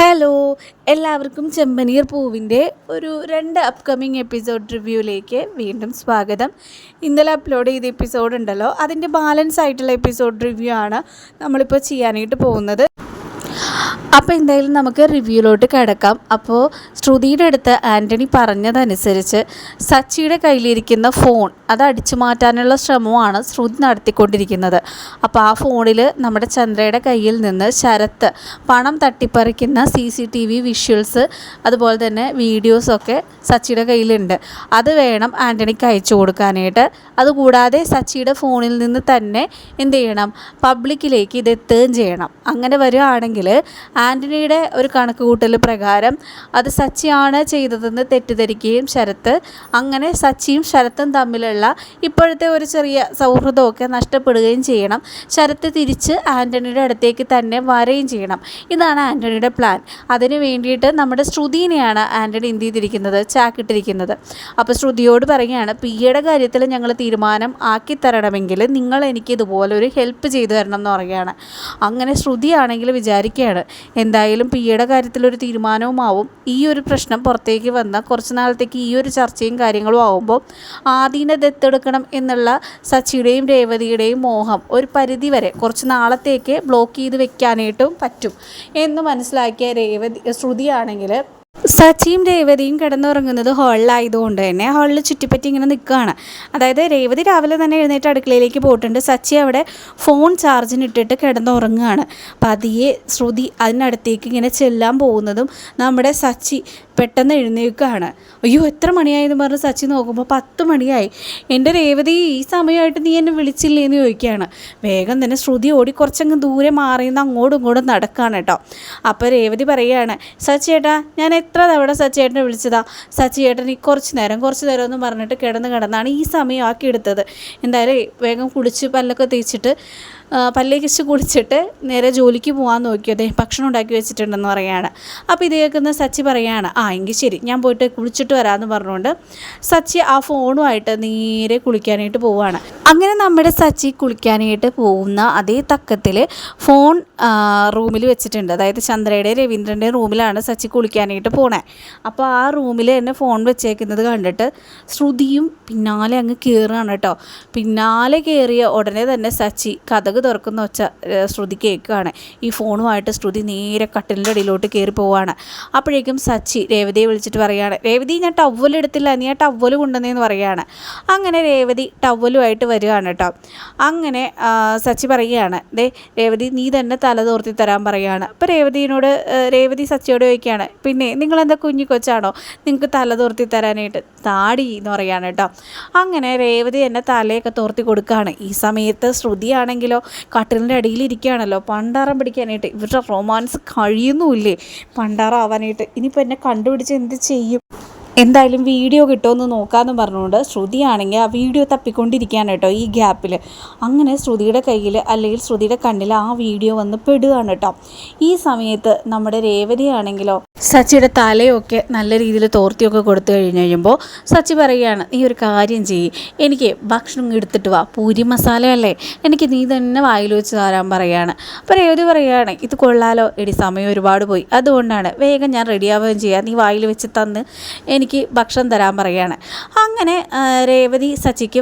Hello എല്ലാവർക്കും ചെമ്പനീർ പൂവിന്റെ ഒരു രണ്ട് അപ്കമിങ് എപ്പിസോഡ് റിവ്യൂയിലേക്ക് വീണ്ടും സ്വാഗതം. ഇന്നലെ അപ്ലോഡ് ചെയ്ത എപ്പിസോഡ് ഉണ്ടല്ലോ അതിന്റെ ബാലൻസ് ആയിട്ടുള്ള എപ്പിസോഡ് റിവ്യൂ ആണ് നമ്മളിപ്പോൾ ചെയ്യാനായിട്ട് പോകുന്നത്. അപ്പോൾ എന്തായാലും നമുക്ക് റിവ്യൂലോട്ട് കിടക്കാം. അപ്പോൾ ശ്രുതിയുടെ അടുത്ത് ആന്റണി പറഞ്ഞതനുസരിച്ച് സച്ചിയുടെ കയ്യിലിരിക്കുന്ന ഫോൺ അത് അടിച്ചു മാറ്റാനുള്ള ശ്രമമാണ് ശ്രുതി നടത്തിക്കൊണ്ടിരിക്കുന്നത്. അപ്പോൾ ആ ഫോണിൽ നമ്മുടെ ചന്ദ്രയുടെ കയ്യിൽ നിന്ന് ശരത്ത് പണം തട്ടിപ്പറിക്കുന്ന C C T V visuals അതുപോലെ തന്നെ വീഡിയോസൊക്കെ സച്ചിയുടെ കയ്യിലുണ്ട്. അത് വേണം ആന്റണിക്ക് അയച്ചു കൊടുക്കാനായിട്ട്. അതുകൂടാതെ സച്ചിയുടെ ഫോണിൽ നിന്ന് തന്നെ എന്ത് ചെയ്യണം? പബ്ലിക്കിലേക്ക് ഇത് എത്തുകയും ചെയ്യണം. അങ്ങനെ വരികയാണെങ്കിൽ ആന്റണിയുടെ ഒരു കണക്കുകൂട്ടൽ പ്രകാരം അത് സച്ചിയാണ് ചെയ്തതെന്ന് തെറ്റിദ്ധരിക്കുകയും ശരത്ത്. അങ്ങനെ സച്ചിയും ശരത്തും തമ്മിലുള്ള ഇപ്പോഴത്തെ ഒരു ചെറിയ സൗഹൃദമൊക്കെ നഷ്ടപ്പെടുകയും ചെയ്യണം. ശരത്ത് തിരിച്ച് ആന്റണിയുടെ അടുത്തേക്ക് തന്നെ വരികയും ചെയ്യണം. ഇതാണ് ആന്റണിയുടെ പ്ലാൻ. അതിന് വേണ്ടിയിട്ട് നമ്മുടെ ശ്രുതിനെയാണ് ആന്റണി എന്ത് ചെയ്തിരിക്കുന്നത്? ചാക്കിട്ടിരിക്കുന്നത്. അപ്പോൾ ശ്രുതിയോട് പറയുകയാണ് പി എയുടെ കാര്യത്തിൽ ഞങ്ങൾ തീരുമാനം ആക്കി തരണമെങ്കിൽ നിങ്ങൾ എനിക്ക് ഇതുപോലെ ഒരു ഹെൽപ്പ് ചെയ്തു തരണം എന്ന് പറയുകയാണ്. അങ്ങനെ ശ്രുതിയാണെങ്കിൽ വിചാരിക്കുകയാണ് എന്തായാലും പി എയുടെ കാര്യത്തിലൊരു തീരുമാനവുമാവും. ഈ ഒരു പ്രശ്നം പുറത്തേക്ക് വന്ന കുറച്ച് നാളത്തേക്ക് ഈ ഒരു ചർച്ചയും കാര്യങ്ങളും ആവുമ്പോൾ ആദീനെ ദത്തെടുക്കണം എന്നുള്ള സച്ചിയുടെയും രേവതിയുടെയും മോഹം ഒരു പരിധി വരെ കുറച്ച് നാളത്തേക്ക് ബ്ലോക്ക് ചെയ്ത് വെക്കാനായിട്ടും പറ്റും. എന്ന് മനസ്സിലാക്കിയ രേവതി ശ്രുതിയാണെങ്കിൽ സച്ചിയും രേവതിയും കിടന്നുറങ്ങുന്നത് ഹാളിലായതുകൊണ്ട് തന്നെ ഹാളിൽ ചുറ്റിപ്പറ്റി ഇങ്ങനെ നിൽക്കുകയാണ്. അതായത് രേവതി രാവിലെ തന്നെ എഴുന്നേറ്റ് അടുക്കളയിലേക്ക് പോയിട്ടുണ്ട്. സച്ചി അവിടെ ഫോൺ ചാർജിന് ഇട്ടിട്ട് കിടന്നുറങ്ങുകയാണ്. പതിയെ ശ്രുതി അതിനടുത്തേക്ക് ഇങ്ങനെ ചെല്ലാൻ പോകുന്നതും നമ്മുടെ സച്ചി പെട്ടെന്ന് എഴുന്നേൽക്കുകയാണ്. അയ്യോ എത്ര മണിയായെന്ന് പറഞ്ഞ് സച്ചി നോക്കുമ്പോൾ പത്ത് മണിയായി. എന്റെ രേവതി ഈ സമയമായിട്ട് നീ എന്നെ വിളിച്ചില്ലേ എന്ന് ചോദിക്കുകയാണ്. വേഗം തന്നെ ശ്രുതി ഓടി കുറച്ചങ്ങ് ദൂരെ മാറിയെന്ന് അങ്ങോട്ടും ഇങ്ങോട്ടും നടക്കുകയാണ് കേട്ടോ. അപ്പോൾ രേവതി പറയുകയാണ് സച്ചേട്ടാ ഞാൻ എത്ര തവണ സച്ചേട്ടനെ വിളിച്ചതാ? സച്ചിയേട്ടൻ ഈ കുറച്ച് നേരം കുറച്ച് നേരം എന്ന് പറഞ്ഞിട്ട് കിടന്ന് കിടന്നാണ് ഈ സമയം ആക്കി എടുത്തത്. എന്തായാലും വേഗം കുളിച്ച് പല്ലൊക്കെ തേച്ചിട്ട് പല്ലേക്കിച്ച് കുടിച്ചിട്ട് നേരെ ജോലിക്ക് പോകാൻ നോക്കിയതേ ഭക്ഷണം ഉണ്ടാക്കി വെച്ചിട്ടുണ്ടെന്ന് പറയാണ്. അപ്പോൾ ഇത് കേൾക്കുന്ന സച്ചി പറയാണ് ആ എങ്കിൽ ശരി ഞാൻ പോയിട്ട് കുളിച്ചിട്ട് വരാമെന്ന് പറഞ്ഞുകൊണ്ട് സച്ചി ആ ഫോണുമായിട്ട് നേരെ കുളിക്കാനായിട്ട് പോവുകയാണ് അങ്ങനെ നമ്മുടെ സച്ചി കുളിക്കാനായിട്ട് പോകുന്ന അതേ തക്കത്തിൽ ഫോൺ റൂമിൽ വെച്ചിട്ടുണ്ട്. അതായത് ചന്ദ്രയുടെ രവീന്ദ്രന്റെ റൂമിലാണ് സച്ചി കുളിക്കാനായിട്ട് പോണേ. അപ്പോൾ ആ റൂമിൽ തന്നെ ഫോൺ വെച്ചേക്കുന്നത് കണ്ടിട്ട് ശ്രുതിയും പിന്നാലെ അങ്ങ് കയറുകയാണ് കേട്ടോ. പിന്നാലെ കയറിയ ഉടനെ തന്നെ സച്ചി കഥക് തുറക്കുന്ന ഒച്ച ശ്രുതി കേൾക്കുകയാണ്. ഈ ഫോണുമായിട്ട് ശ്രുതി നേരെ കട്ടിലിന്റെ അടിയിലോട്ട് കയറി പോവുകയാണ്. അപ്പോഴേക്കും സച്ചി രേവതിയെ വിളിച്ചിട്ട് പറയുകയാണ് രേവതി ഞാൻ ടവൽ എടുത്തില്ല നീ ആ ടവൽ കൊണ്ടുവന്നേന്ന് പറയുകയാണ്. അങ്ങനെ രേവതി ടവലുമായിട്ട് വരികയാണ് കേട്ടോ. അങ്ങനെ സച്ചി പറയുകയാണ് ദേ രേവതി നീ തന്നെ തല തോർത്തി തരാൻ പറയുകയാണ്. അപ്പോൾ രേവതിയോട് രേവതി സച്ചിയോട് ചോദിക്കുകയാണ് പിന്നെ നിങ്ങളെന്താ കുഞ്ഞു കൊച്ചാണോ? നിങ്ങൾക്ക് തല തോർത്തി തരാനായിട്ട് താടി എന്ന് പറയുകയാണ് കേട്ടോ. അങ്ങനെ രേവതി എന്നെ തലയൊക്കെ തോർത്തി കൊടുക്കുകയാണ്. ഈ സമയത്ത് ശ്രുതിയാണെങ്കിലോ കട്ടിലിന്റെ അടിയിലിരിക്കുകയാണല്ലോ. പണ്ടാറം പിടിക്കാനായിട്ട് ഇവരുടെ റൊമാൻസ് കഴിയുന്നുമില്ലേ? പണ്ടാറാവാനായിട്ട് ഇനിയിപ്പോൾ എന്നെ കണ്ടുപിടിച്ച് എന്ത് ചെയ്യും? എന്തായാലും വീഡിയോ കിട്ടുമെന്ന് നോക്കാമെന്ന് പറഞ്ഞുകൊണ്ട് ശ്രുതിയാണെങ്കിൽ ആ വീഡിയോ തപ്പിക്കൊണ്ടിരിക്കുകയാണ് കേട്ടോ ഈ ഗ്യാപ്പിൽ. അങ്ങനെ ശ്രുതിയുടെ കയ്യിൽ അല്ലെങ്കിൽ ശ്രുതിയുടെ കണ്ണിൽ ആ വീഡിയോ വന്ന് പെടുകയാണ് കേട്ടോ. ഈ സമയത്ത് നമ്മുടെ രേവതിയാണെങ്കിലോ സച്ചിയുടെ തലയൊക്കെ നല്ല രീതിയിൽ തോർത്തിയൊക്കെ കൊടുത്തു കഴിഞ്ഞ് കഴിയുമ്പോൾ സച്ചി പറയുകയാണ് നീ ഒരു കാര്യം ചെയ്യ്. എനിക്ക് ഭക്ഷണം എടുത്തിട്ട് വാ. പൂരി മസാലയല്ലേ എനിക്ക് നീ തന്നെ വായിൽ വെച്ച് തരാൻ പറയുകയാണ് അപ്പോൾ രേവതി പറയുകയാണ് ഇത് കൊള്ളാലോ. എടി സമയം ഒരുപാട് പോയി. അതുകൊണ്ടാണ് വേഗം ഞാൻ റെഡിയാവുകയും ചെയ്യാം. നീ വായിൽ വെച്ച് തന്ന് എനിക്ക് എനിക്ക് ഭക്ഷണം തരാൻ പറയുകയാണ്. അങ്ങനെ രേവതി സച്ചിക്ക്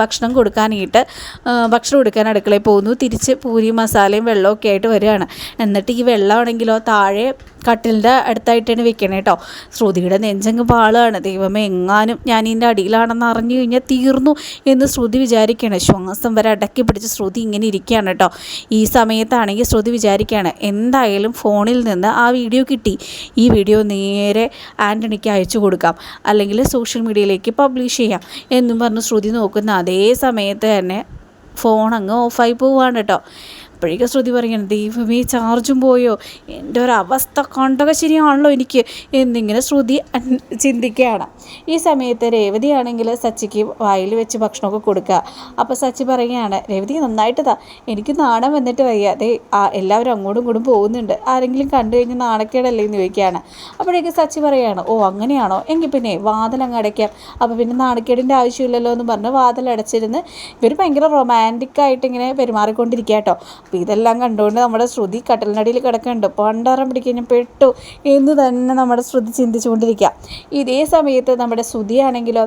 ഭക്ഷണം കൊടുക്കാനായിട്ട് ഭക്ഷണം കൊടുക്കാൻ അടുക്കളയിൽ പോകുന്നു. തിരിച്ച് പൂരി മസാലയും വെള്ളമൊക്കെ ആയിട്ട് വരികയാണ്. എന്നിട്ട് ഈ വെള്ളമാണെങ്കിലോ താഴെ കട്ടിലിന്റെ അടുത്തായിട്ടാണ് വെക്കണേ കേട്ടോ ശ്രുതിയുടെ നെഞ്ചങ്ങ് പാളാണ്. ദൈവമേ എങ്ങാനും ഞാൻ ഇതിന്റെ അടിയിലാണെന്ന് അറിഞ്ഞു കഴിഞ്ഞാൽ തീർന്നു എന്ന് ശ്രുതി വിചാരിക്കുകയാണ്. ശ്വാസം വരെ അടക്കി പിടിച്ച് ശ്രുതി ഇങ്ങനെ ഇരിക്കുകയാണ് കേട്ടോ ഈ സമയത്താണെങ്കിൽ ശ്രുതി വിചാരിക്കുകയാണ് എന്തായാലും ഫോണിൽ നിന്ന് ആ വീഡിയോ കിട്ടി. ഈ വീഡിയോ നേരെ ആന്റണിക്ക് അയച്ചു കൊടുക്കാം. അല്ലെങ്കിൽ സോഷ്യൽ മീഡിയയിലേക്ക് പബ്ലിഷ് ചെയ്യാം എന്നും പറഞ്ഞ് ശ്രുതി നോക്കുന്ന അതേ സമയത്ത് തന്നെ ഫോൺ അങ്ങ് ഓഫായി പോവുകയാണ് കേട്ടോ അപ്പോഴേക്കും ശ്രുതി പറയണം ദൈവമേ ചാർജും പോയോ? എന്റെ ഒരു അവസ്ഥ കണ്ടൊക്കെ ശരിയാണല്ലോ എനിക്ക് എന്നിങ്ങനെ ശ്രുതി ചിന്തിക്കുകയാണ്. ഈ സമയത്ത് രേവതിയാണെങ്കിൽ സച്ചിക്ക് വായിൽ വെച്ച് ഭക്ഷണമൊക്കെ കൊടുക്കുക. അപ്പോൾ സച്ചി പറയുകയാണ് രേവതി നന്നായിട്ട് താ. എനിക്ക് നാണം വന്നിട്ട് വയ്യ. അതേ എല്ലാവരും അങ്ങോട്ടും ഇങ്ങോട്ടും പോകുന്നുണ്ട്. ആരെങ്കിലും കണ്ടു കഴിഞ്ഞാൽ നാണക്കേടല്ലേ? എന്ന് ചോദിക്കുകയാണ്. അപ്പോഴേക്കും സച്ചി പറയുകയാണ് ഓ അങ്ങനെയാണോ? എങ്കിൽ പിന്നെ വാതിലങ്ങ് അടയ്ക്കാം. അപ്പോൾ പിന്നെ നാണക്കേടിന്റെ ആവശ്യമില്ലല്ലോ എന്ന് പറഞ്ഞ് വാതിൽ അടച്ചിരുന്ന് ഇവർ ഭയങ്കര റൊമാന്റിക്കായിട്ട് ഇങ്ങനെ പെരുമാറിക്കൊണ്ടിരിക്കുക കേട്ടോ. അപ്പോൾ ഇതെല്ലാം കണ്ടുകൊണ്ട് നമ്മുടെ ശ്രുതി കട്ടലിനടിയിൽ കിടക്കുന്നുണ്ട് പണ്ടാറം പിടിക്കാൻ പെട്ടു. എന്ന് തന്നെ നമ്മുടെ ശ്രുതി ചിന്തിച്ചുകൊണ്ടിരിക്കുക ഇതേ സമയത്ത് നമ്മുടെ ശ്രുതിയാണെങ്കിലോ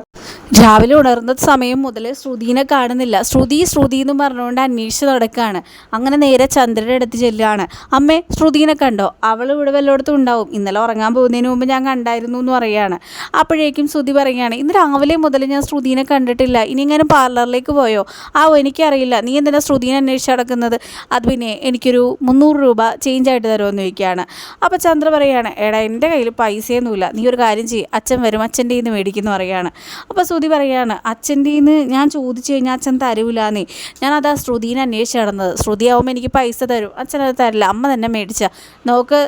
രാവിലെ ഉണർന്ന സമയം മുതൽ ശ്രുതിനെ കാണുന്നില്ല. ശ്രുതി ശ്രുതി എന്ന് പറഞ്ഞുകൊണ്ട് അന്വേഷിച്ച് നടക്കുകയാണ് അങ്ങനെ നേരെ ചന്ദ്രന്റെ അടുത്ത് ചെല്ലുകയാണ്. അമ്മേ ശ്രുതിനെ കണ്ടോ? അവൾ ഇവിടെ വല്ലയിടത്തും ഉണ്ടാവും. ഇന്നലെ ഉറങ്ങാൻ പോകുന്നതിന് മുമ്പ് ഞാൻ കണ്ടായിരുന്നു എന്ന് പറയുകയാണ്. അപ്പോഴേക്കും ശ്രുതി പറയുകയാണ് ഇന്ന് രാവിലെ മുതൽ ഞാൻ ശ്രുതിനെ കണ്ടിട്ടില്ല. ഇനി ഇങ്ങനെ പാർലറിലേക്ക് പോയോ? ആ എനിക്കറിയില്ല. നീ എന്തിനാ ശ്രുതിനെ അന്വേഷിച്ച് നടക്കുന്നത്? അത് പിന്നെ എനിക്കൊരു മുന്നൂറ് രൂപ ചേഞ്ച് ആയിട്ട് തരുമെന്ന് ചോദിക്കുകയാണ്. അപ്പോൾ ചന്ദ്ര പറയുകയാണ് എടാ എന്റെ കയ്യിൽ പൈസയൊന്നുമില്ല. നീ ഒരു കാര്യം ചെയ്യും. അച്ഛൻ വരും. അച്ഛന്റെ ഇന്ന് മേടിക്കുന്നു പറയുകയാണ്. അപ്പോൾ ശ്രുതി പറയാണ് അച്ഛന്റെ നിന്ന് ഞാൻ ചോദിച്ചു കഴിഞ്ഞാൽ അച്ഛൻ തരൂലാന്നേ. ഞാൻ അതാ ശ്രുതിനെ അന്വേഷിച്ച് നടന്നത്. ശ്രുതി ആവുമ്പോൾ എനിക്ക് പൈസ തരും. അച്ഛൻ അത് തരില്ല. അമ്മ തന്നെ മേടിച്ച. നോക്ക്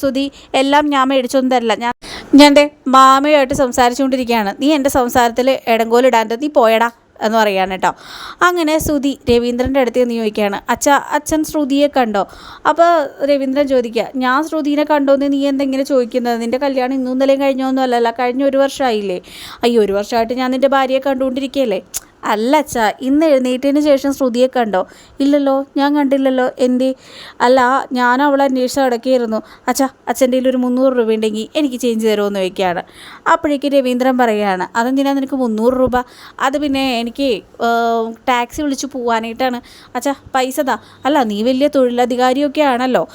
ശ്രുതി എല്ലാം ഞാൻ മേടിച്ചൊന്നും തരില്ല. ഞാൻ ഞാൻ എന്റെ മാമയുമായിട്ട് സംസാരിച്ചുകൊണ്ടിരിക്കുകയാണ്. നീ എന്റെ സംസാരത്തിൽ ഇടങ്കോലിടാണ്ട് നീ പോയടാ. എന്ന് പറയുകയാണ് കേട്ടോ. അങ്ങനെ ശ്രുതി രവീന്ദ്രന്റെ അടുത്ത് നിന്ന് ചോദിക്കുകയാണ് അച്ഛ അച്ഛൻ ശ്രുതിയെ കണ്ടോ? അപ്പോൾ രവീന്ദ്രൻ ചോദിക്കുക ഞാൻ ശ്രുതിനെ കണ്ടോന്ന് നീ എന്തെങ്കിലും ചോദിക്കുന്നത്? നിന്റെ കല്യാണം ഇന്നും ഇന്നലെയും കഴിഞ്ഞൊന്നും അല്ലല്ല കഴിഞ്ഞ ഒരു വർഷമായില്ലേ? അയ്യോ ഒരു വർഷമായിട്ട് ഞാൻ നിന്റെ ഭാര്യയെ കണ്ടുകൊണ്ടിരിക്കുകയല്ലേ? അല്ല അച്ഛാ ഇന്ന് എഴുന്നേറ്റതിന് ശേഷം ശ്രുതിയെ കണ്ടോ? ഇല്ലല്ലോ ഞാൻ കണ്ടില്ലല്ലോ എന്തേ? അല്ല ഞാൻ അവളെ അന്വേഷിച്ച് അടക്കിയിരുന്നു അച്ഛാ അച്ഛന്റെ ഒരു മുന്നൂറ് രൂപ ഉണ്ടെങ്കിൽ എനിക്ക് ചേഞ്ച് തരുമെന്ന് ചോദിക്കുകയാണ്. അപ്പോഴേക്ക് രവീന്ദ്രൻ പറയുകയാണ് അതെന്തിനാ നിനക്ക് മുന്നൂറ് രൂപ? അത് പിന്നെ എനിക്ക് ടാക്സി വിളിച്ച് പോകാനായിട്ടാണ് അച്ഛാ പൈസ താ. അല്ല നീ വലിയ തൊഴിലധികാരിയൊക്കെ ആണല്ലോ.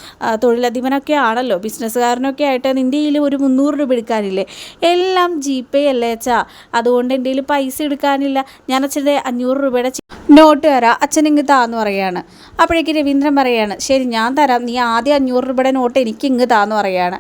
തൊഴിലധിപനൊക്കെ ആണല്ലോ. ബിസിനസ്സുകാരനൊക്കെ ആയിട്ട് നിന്റെ കയ്യിൽ ഒരു മുന്നൂറ് രൂപ എടുക്കാനില്ലേ? എല്ലാം ജി പേ അല്ലേ അച്ഛാ. അതുകൊണ്ട് എന്റെ കയ്യിൽ പൈസ എടുക്കാനില്ല. ഞാൻ അച്ഛന്റെ അഞ്ഞൂറ് രൂപയുടെ നോട്ട് തരാം അച്ഛൻ ഇങ്ങ് താന്ന് പറയാണ്. അപ്പോഴേക്ക് രവീന്ദ്രൻ പറയാണ് ശരി ഞാൻ തരാം. നീ ആദ്യം അഞ്ഞൂറ് രൂപയുടെ നോട്ട് എനിക്ക് ഇങ്ങ് താന്ന് പറയാണ്.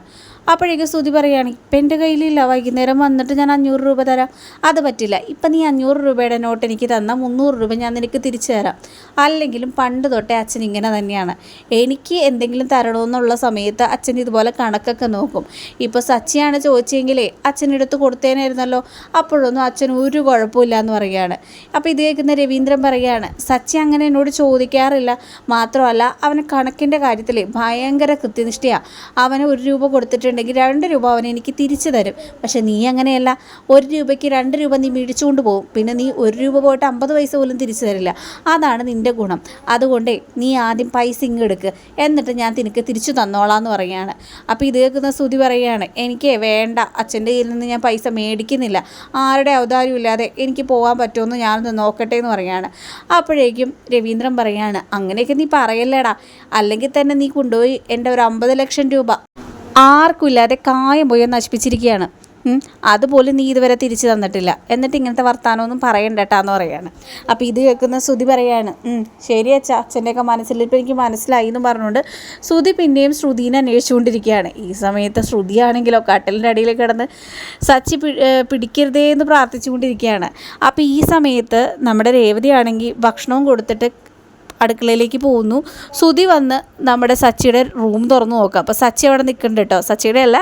അപ്പോഴേക്ക് സ്തുതി പറയുകയാണ് ഇപ്പം എന്റെ കയ്യിലില്ല വൈകുന്നേരം വന്നിട്ട് ഞാൻ അഞ്ഞൂറ് രൂപ തരാം. അത് പറ്റില്ല ഇപ്പം നീ അഞ്ഞൂറ് രൂപയുടെ നോട്ട് എനിക്ക് തന്ന മുന്നൂറ് രൂപ ഞാൻ നിനക്ക് തിരിച്ചു തരാം. അല്ലെങ്കിലും പണ്ട് തൊട്ടേ അച്ഛൻ ഇങ്ങനെ തന്നെയാണ്. എനിക്ക് എന്തെങ്കിലും തരണമെന്നുള്ള സമയത്ത് അച്ഛൻ ഇതുപോലെ കണക്കൊക്കെ നോക്കും. ഇപ്പോൾ സച്ചിയാണ് ചോദിച്ചെങ്കിലേ അച്ഛനെടുത്ത് കൊടുത്തേനായിരുന്നല്ലോ അപ്പോഴൊന്നും അച്ഛൻ ഒരു കുഴപ്പമില്ല എന്ന് പറയുകയാണ്. അപ്പോൾ ഇത് കേൾക്കുന്ന രവീന്ദ്രൻ പറയുകയാണ് സച്ചി അങ്ങനെ എന്നോട് ചോദിക്കാറില്ല. മാത്രമല്ല അവന് കണക്കിന്റെ കാര്യത്തിൽ ഭയങ്കര കൃത്യനിഷ്ഠയാണ് അവന് ഒരു രൂപ കൊടുത്തിട്ടുണ്ടെങ്കിൽ രണ്ട് രൂപ അവൻ എനിക്ക് തിരിച്ചു തരും. പക്ഷെ നീ അങ്ങനെയല്ല. ഒരു രൂപയ്ക്ക് രണ്ട് രൂപ നീ മേടിച്ചുകൊണ്ട് പോകും പിന്നെ നീ ഒരു രൂപ പോയിട്ട് അമ്പത് പൈസ പോലും തിരിച്ചു തരില്ല. അതാണ് നിന്റെ ഗുണം. അതുകൊണ്ടേ നീ ആദ്യം പൈസ ഇങ്ങെടുക്കുക എന്നിട്ട് ഞാൻ നിനക്ക് തിരിച്ചു തന്നോളാം എന്ന് പറയുകയാണ്. അപ്പോൾ ഇത് കേൾക്കുന്ന സ്തുതി പറയുകയാണ് എനിക്ക് വേണ്ട. അച്ഛന്റെ കയ്യിൽ നിന്ന് ഞാൻ പൈസ മേടിക്കുന്നില്ല. ആരുടെ അവതാരം ഇല്ലാതെ എനിക്ക് പോകാൻ പറ്റുമെന്ന് ഞാനൊന്ന് നോക്കട്ടെ എന്ന് പറയുകയാണ്. അപ്പോഴേക്കും രവീന്ദ്രൻ പറയുകയാണ് അങ്ങനെയൊക്കെ നീ പറയല്ലേടാ. അല്ലെങ്കിൽ തന്നെ നീ കൊണ്ടുപോയി എന്റെ ഒരു അമ്പത് ലക്ഷം രൂപ. ആർക്കും ഇല്ലാതെ കായം പോയി നശിപ്പിച്ചിരിക്കുകയാണ്. അതുപോലെ നീ ഇതുവരെ തിരിച്ചു തന്നിട്ടില്ല. എന്നിട്ട് ഇങ്ങനത്തെ വർത്താനമൊന്നും പറയണ്ടട്ടാന്ന് പറയാണ്. അപ്പോൾ ഇത് കേൾക്കുന്ന ശ്രുതി പറയാണ് ശരി അച്ഛാ അച്ഛന്റെയൊക്കെ മനസ്സിൽ ഇപ്പോൾ എനിക്ക് മനസ്സിലായി എന്ന് പറഞ്ഞുകൊണ്ട് ശ്രുതി പിന്നെയും ശ്രുതിനെ അന്വേഷിച്ചുകൊണ്ടിരിക്കുകയാണ്. ഈ സമയത്ത് ശ്രുതിയാണെങ്കിലോ കട്ടലിന്റെ അടിയിൽ കിടന്ന് സച്ചി പിടിക്കരുതേ എന്ന് പ്രാർത്ഥിച്ചുകൊണ്ടിരിക്കുകയാണ്. അപ്പോൾ ഈ സമയത്ത് നമ്മുടെ രേവതിയാണെങ്കിൽ ഭക്ഷണവും കൊടുത്തിട്ട് അടുക്കളയിലേക്ക് പോകുന്നു. സുതി വന്ന് നമ്മുടെ സച്ചിയുടെ റൂം തുറന്നു നോക്കുക. അപ്പോൾ സച്ചി അവിടെ നിൽക്കുന്നുണ്ട് കേട്ടോ. സച്ചിയുടെ അല്ല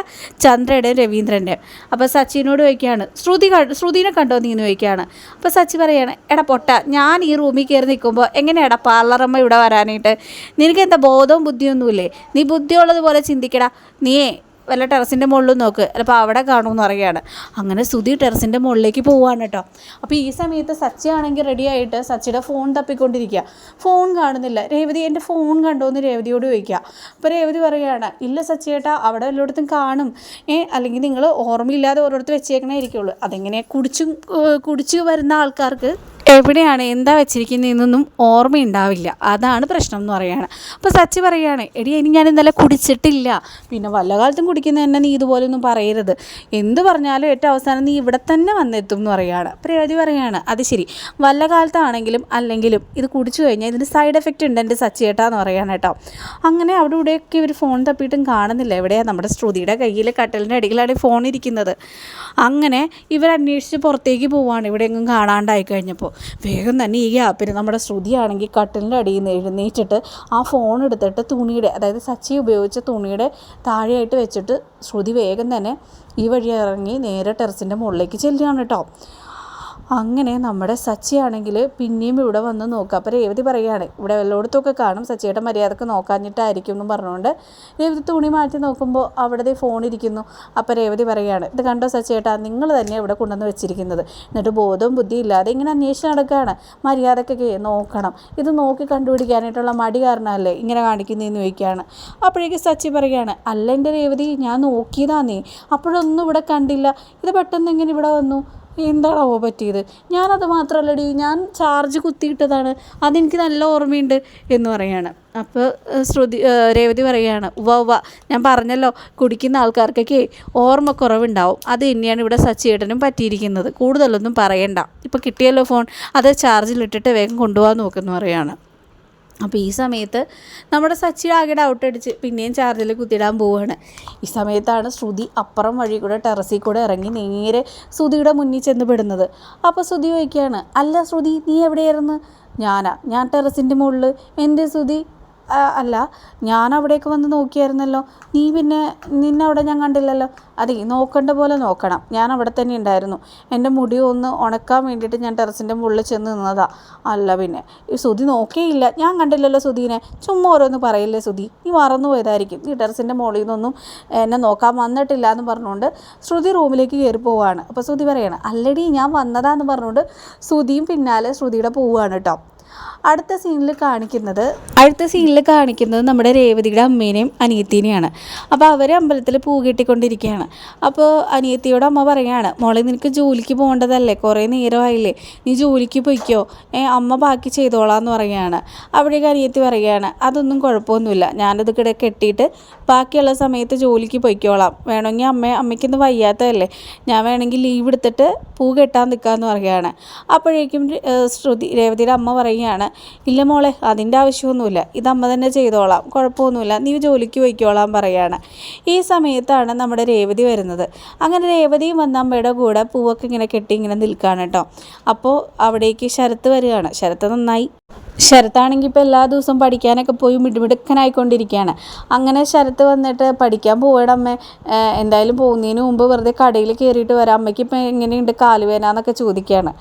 ചന്ദ്രയുടെയും രവീന്ദ്രന്റെയും അപ്പോൾ സച്ചിനോട് ചോദിക്കുകയാണ് ശ്രുതി ശ്രുതിനെ കണ്ടോ നീ എന്ന് ചോദിക്കുകയാണ്. അപ്പോൾ സച്ചി പറയാണ് എടാ പൊട്ട ഞാൻ ഈ റൂമിൽ കയറി നിൽക്കുമ്പോൾ എങ്ങനെയാടാ പാർലറമ്മ ഇവിടെ വരാനായിട്ട്? നിനക്ക് എന്താ ബോധവും ബുദ്ധിയൊന്നുമില്ലേ? നീ ബുദ്ധിയുള്ളതുപോലെ ചിന്തിക്കടാ. നീയേ വല്ല ടെറസിന്റെ മുകളിലും നോക്ക്. അപ്പോൾ അവിടെ കാണുമെന്ന് പറയുകയാണ്. അങ്ങനെ സുധി ടെറസിന്റെ മുകളിലേക്ക് പോവുകയാണ് കേട്ടോ. അപ്പോൾ ഈ സമയത്ത് സച്ചി ആണെങ്കിൽ റെഡി ആയിട്ട് സച്ചിയുടെ ഫോൺ തപ്പിക്കൊണ്ടിരിക്കുക. ഫോൺ കാണുന്നില്ല. രേവതി എന്റെ ഫോൺ കണ്ടോ? എന്ന് രേവതിയോട് ചോദിക്കുക. അപ്പോൾ രേവതി പറയുകയാണ് ഇല്ല സച്ചിയേട്ടാ അവിടെ എല്ലായിടത്തും കാണും. ഏ അല്ലെങ്കിൽ നിങ്ങൾ ഓർമ്മയില്ലാതെ ഓരോരുത്തർ വെച്ചേക്കണേ ഇരിക്കുള്ളൂ. അതെങ്ങനെ കുടിച്ചും കുടിച്ച് വരുന്ന ആൾക്കാർക്ക് എവിടെയാണ് എന്താ വെച്ചിരിക്കുന്നതെന്നൊന്നും ഓർമ്മയുണ്ടാവില്ല. അതാണ് പ്രശ്നം എന്ന് പറയുകയാണ് അപ്പോൾ സച്ചി പറയുകയാണ് എടി ഇനി ഞാൻ ഇന്നലെ കുടിച്ചിട്ടില്ല. പിന്നെ വല്ല കാലത്തും കുടിക്കുന്ന തന്നെ നീ ഇതുപോലൊന്നും പറയരുത്. എന്ത് പറഞ്ഞാലും ഏറ്റവും അവസാനം നീ ഇവിടെ തന്നെ വന്നെത്തും എന്ന് പറയുകയാണ് പ്രേതി പറയുകയാണ് അത് ശരി. വല്ല കാലത്താണെങ്കിലും അല്ലെങ്കിലും ഇത് കുടിച്ചു കഴിഞ്ഞാൽ ഇതിന്റെ സൈഡ് എഫക്റ്റ് ഉണ്ട് എന്റെ സച്ചി ഏട്ടാ എന്ന് പറയുകയാണ് കേട്ടോ. അങ്ങനെ അവിടെ ഇവിടെയൊക്കെ ഇവർ ഫോൺ തപ്പിയിട്ടും കാണുന്നില്ല. എവിടെയാണ് നമ്മുടെ ശ്രുതിയുടെ കയ്യിൽ കട്ടലിന്റെ അടിയിലാണ് ഫോൺ ഇരിക്കുന്നത്. അങ്ങനെ ഇവർ അന്വേഷിച്ച് പുറത്തേക്ക് പോവാണ്. ഇവിടെയെങ്കിലും കാണാണ്ടായി കഴിഞ്ഞപ്പോൾ. വേഗം തന്നെ ഈ ഗ്യാപ്പിന് നമ്മുടെ ശ്രുതിയാണെങ്കിൽ കട്ടിലിന്റെ അടിയിൽ നിന്ന് എഴുന്നേറ്റിട്ട് ആ ഫോൺ എടുത്തിട്ട് തുണിയുടെ അതായത് സച്ചി ഉപയോഗിച്ച തുണിയുടെ താഴെയായിട്ട് വെച്ചിട്ട് ശ്രുതി വേഗം തന്നെ ഈ വഴി ഇറങ്ങി നേരെ ടെറസിന്റെ മുകളിലേക്ക് ചെല്ലുകയാണ് കേട്ടോ. അങ്ങനെ നമ്മുടെ സച്ചിയാണെങ്കിൽ പിന്നെയും ഇവിടെ വന്ന് നോക്കുക അപ്പോൾ രേവതി പറയുകയാണ് ഇവിടെ എല്ലായിടത്തൊക്കെ കാണും സച്ചിയുടെ മര്യാദയ്ക്ക് നോക്കാഞ്ഞിട്ടായിരിക്കും എന്ന് പറഞ്ഞുകൊണ്ട് രേവതി തുണി മാറ്റി നോക്കുമ്പോൾ അവിടെ ഫോൺ ഇരിക്കുന്നു. അപ്പോൾ രേവതി പറയുകയാണ് ഇത് കണ്ടോ സച്ചിയേട്ടാ നിങ്ങൾ തന്നെ ഇവിടെ കൊണ്ടുവന്ന് വെച്ചിരിക്കുന്നത്. എന്നിട്ട് ബോധവും ബുദ്ധി ഇല്ലാതെ ഇങ്ങനെ അന്വേഷിച്ച് നടക്കുകയാണ്. മര്യാദക്കൊക്കെ നോക്കണം. ഇത് നോക്കി കണ്ടുപിടിക്കാനായിട്ടുള്ള മടി കാരണമല്ലേ ഇങ്ങനെ കാണിക്കുന്നതെന്ന് ചോദിക്കുകയാണ്. അപ്പോഴേക്ക് സച്ചി പറയുകയാണ് അല്ല എന്റെ രേവതി ഞാൻ നോക്കിയതാന്നേ. അപ്പോഴൊന്നും ഇവിടെ കണ്ടില്ല. ഇത് പെട്ടെന്ന് ഇങ്ങനെ ഇവിടെ വന്നു? എന്താണാവോ പറ്റിയത്? ഞാനത് മാത്രമല്ലടി ഞാൻ ചാർജ് കുത്തിയിട്ടതാണ്. അതെനിക്ക് നല്ല ഓർമ്മയുണ്ട് എന്ന് പറയാണ്. അപ്പോൾ ശ്രുതി രേവതി പറയുകയാണ് ഉവ്വ ഉവ്വ ഞാൻ പറഞ്ഞല്ലോ കുടിക്കുന്ന ആൾക്കാർക്കൊക്കെ ഓർമ്മക്കുറവുണ്ടാവും അത് തന്നെയാണ് ഇവിടെ സച്ചിയേട്ടനും പറ്റിയിരിക്കുന്നത്. കൂടുതലൊന്നും പറയണ്ട. ഇപ്പോൾ കിട്ടിയല്ലോ ഫോൺ അത് ചാർജിലിട്ടിട്ട് വേഗം കൊണ്ടുപോകാൻ നോക്കുന്നു പറയാണ്. അപ്പോൾ ഈ സമയത്ത് നമ്മുടെ സച്ചി ആകെ ഡൗട്ട് അടിച്ച് പിന്നെയും ചാർജിൽ കുത്തിയിടാൻ പോവുകയാണ് ഈ സമയത്താണ് ശ്രുതി അപ്പുറം വഴി കൂടെ ടെറസിൽ കൂടെ ഇറങ്ങി നേരെ ശ്രുതിയുടെ മുന്നിൽ ചെന്ന് പെടുന്നത്. അപ്പോൾ ശ്രുതി ചോദിക്കുകയാണ് അല്ല ശ്രുതി നീ എവിടെയായിരുന്നു? ഞാനാ ഞാൻ ടെറസിന്റെ മുകളിൽ എന്റെ ശ്രുതി? അല്ല ഞാൻ അവിടേക്ക് വന്ന് നോക്കിയായിരുന്നല്ലോ. നീ പിന്നെ നിന്നെ അവിടെ ഞാൻ കണ്ടില്ലല്ലോ. അതെ നോക്കേണ്ട പോലെ നോക്കണം. ഞാൻ അവിടെ തന്നെ ഉണ്ടായിരുന്നു. എന്റെ മുടി ഒന്ന് ഉണക്കാൻ വേണ്ടിയിട്ട് ഞാൻ ടെറസിന്റെ മുകളിൽ ചെന്ന് നിന്നതാ. അല്ല പിന്നെ സുധി നോക്കിയില്ല. ഞാൻ കണ്ടില്ലല്ലോ സുധീനെ. ചുമ്മാ ഓരോന്ന് പറയില്ലേ സുധി? നീ മറന്നു പോയതായിരിക്കും. നീ ടെറസിന്റെ മുകളിൽ നിന്നൊന്നും എന്നെ നോക്കാൻ വന്നിട്ടില്ല എന്ന് പറഞ്ഞുകൊണ്ട് ശ്രുതി റൂമിലേക്ക് കയറി പോവാണ്. അപ്പോൾ ശ്രുതി പറയാണ് അല്ലടി ഞാൻ വന്നതാന്ന് പറഞ്ഞുകൊണ്ട് ശ്രുതിയും പിന്നാലെ ശ്രുതിയുടെ പോവുകയാണ് കേട്ടോ. അടുത്ത സീനിൽ കാണിക്കുന്നത് അടുത്ത സീനിൽ കാണിക്കുന്നത് നമ്മുടെ രേവതിയുടെ അമ്മേനെയും അനിയത്തിനെയാണ് അപ്പോൾ അവർ അമ്പലത്തിൽ പൂ കെട്ടിക്കൊണ്ടിരിക്കുകയാണ്. അപ്പോൾ അനിയത്തിയോട് അമ്മ പറയുകയാണ് മോളെ നിനക്ക് ജോലിക്ക് പോകേണ്ടതല്ലേ? കുറേ നേരമായില്ലേ. നീ ജോലിക്ക് പൊയ്ക്കോ. ഏ അമ്മ ബാക്കി ചെയ്തോളാം എന്ന് പറയുകയാണ് അവിടേക്ക് അനിയത്തി പറയുകയാണ് അതൊന്നും കുഴപ്പമൊന്നുമില്ല. ഞാനത് കിടെ കെട്ടിയിട്ട് ബാക്കിയുള്ള സമയത്ത് ജോലിക്ക് പൊയ്ക്കോളാം. വേണമെങ്കിൽ അമ്മ അമ്മയ്ക്കൊന്ന് വയ്യാത്തതല്ലേ. ഞാൻ വേണമെങ്കിൽ ലീവ് എടുത്തിട്ട് പൂ കെട്ടാൻ നിൽക്കാമെന്ന് പറയുകയാണ് അപ്പോഴേക്കും ശ്രുതി രേവതിയുടെ അമ്മ പറയുകയാണ് ഇല്ല മോളെ അതിന്റെ ആവശ്യമൊന്നുമില്ല. ഇത് അമ്മ തന്നെ ചെയ്തോളാം. കുഴപ്പമൊന്നുമില്ല. നീ ജോലിക്ക് പോയിക്കോളാം പറയുകയാണ് ഈ സമയത്താണ് നമ്മുടെ രേവതി വരുന്നത്. അങ്ങനെ രേവതിയും വന്ന അമ്മയുടെ കൂടെ പൂവൊക്കെ ഇങ്ങനെ കെട്ടി ഇങ്ങനെ നിൽക്കുകയാണ് കേട്ടോ. അപ്പോൾ അവിടേക്ക് ശരത്ത് വരികയാണ്. ശരത്ത് നന്നായി. ശരത്താണെങ്കിൽ ഇപ്പോൾ എല്ലാ ദിവസവും പഠിക്കാനൊക്കെ പോയി മിടുമിടുക്കനായിക്കൊണ്ടിരിക്കുകയാണ്. അങ്ങനെ ശരത്ത് വന്നിട്ട് പഠിക്കാൻ പോവുകയുടെ അമ്മ. എന്തായാലും പോകുന്നതിന് മുമ്പ് വെറുതെ കടയിൽ കയറിയിട്ട് വരാം. അമ്മയ്ക്ക് ഇപ്പം എങ്ങനെയുണ്ട് കാലുവേന എന്നൊക്കെ ചോദിക്കുകയാണ്.